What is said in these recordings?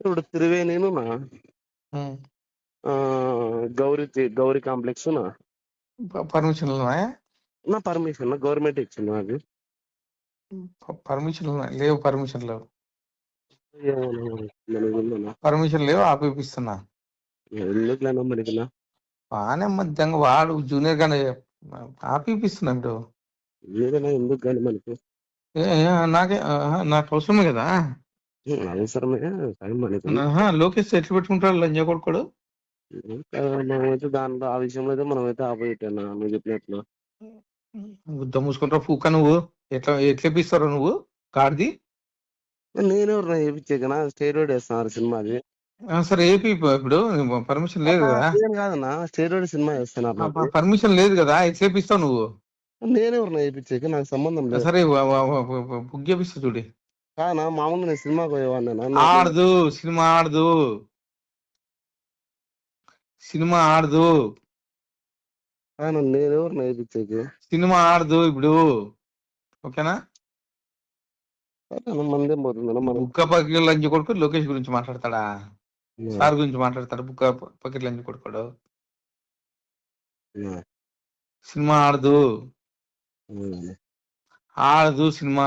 ఇప్పుడు త్రివేణిను నా. ఉమ్. ఆ, గౌరీ గౌరీ కాంప్లెక్స్ నా. ప- పర్మిషన్లు ఉన్నాయా నా పర్మిషన్ గవర్నమెంట్ ఇచ్చింది నాకు. ప- పర్మిషన్లు ఉన్నాయి లేవు పర్మిషన్ లేవు పర్మిషన్ లేవు ఆపిపిస్తున్నా. ఎందుకులేనా మనకి నా బాగానే మధ్యంగా వాడు జూనియర్ గానే ఆపిపిస్తున్నా ఇప్పుడు ఏదైనా ఎందుకు కానీ మనకి? నాకే నాకు అవసరమే కదా. అవసరమే లోకేష్ ఎట్లు పెట్టుకుంటాడు లంజా కొడుకోడు మనమైతే దాంట్లో ఆ విషయంలో అయితే మనమైతే ఆపోయిట్టేనా నువ్వు చెప్పినట్లు గుద్ద మూసుకుంటావు పూక నువ్వు ఎట్లా ఎట్లా ఇప్పిస్తారో నువ్వు కార్ది నేనెవరు చేయించాకనా స్టేరోయిడ్ వేస్తున్నారు సినిమాది సరే ఏపీ ఇప్పుడు పర్మిషన్ లేదు కదా కాదన్నా స్టేరోయిడ్ సినిమా వేస్తున్నారు పర్మిషన్ లేదు కదా ఎట్లా ఇప్పిస్తావు నువ్వు నేనెవరు వేయించాక నాకు సంబంధం లేదు సరే బుక్ చేపిస్తా చూడి కానా? మామూలు నేను సినిమాకి పోయేవాడినా ఆడదు సినిమా? ఆడదు. సినిమా ఆడదు. కానా? నేనెవరు వేయించాక సినిమా ఆడదు ఇప్పుడు. ఓకేనా? మందేం మనం బుక్క పకెట్ లంచ్ కొడుకు లోకేష్ గురించి మాట్లాడతాడా? సార్ గురించి మాట్లాడతాడు? బుక్క పకెట్ లంచ్ కొడుకోడు? సినిమా ఆడదు. ఆడదు సినిమా.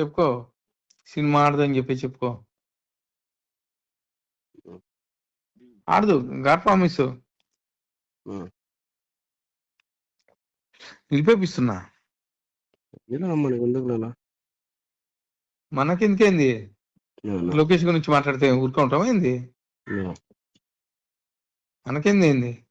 చెప్పుకో సినిమా ఆడదు అని చెప్పి చెప్పుకో ఆడదు గాడ్ ప్రామిస్. నిలిపేపిస్తున్నా? మనకెందుకేంది? లోకేష్ గురించి మాట్లాడితే ఊరుకుంటాం ఏంది. మనకేంది ఏంది.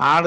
ఆడు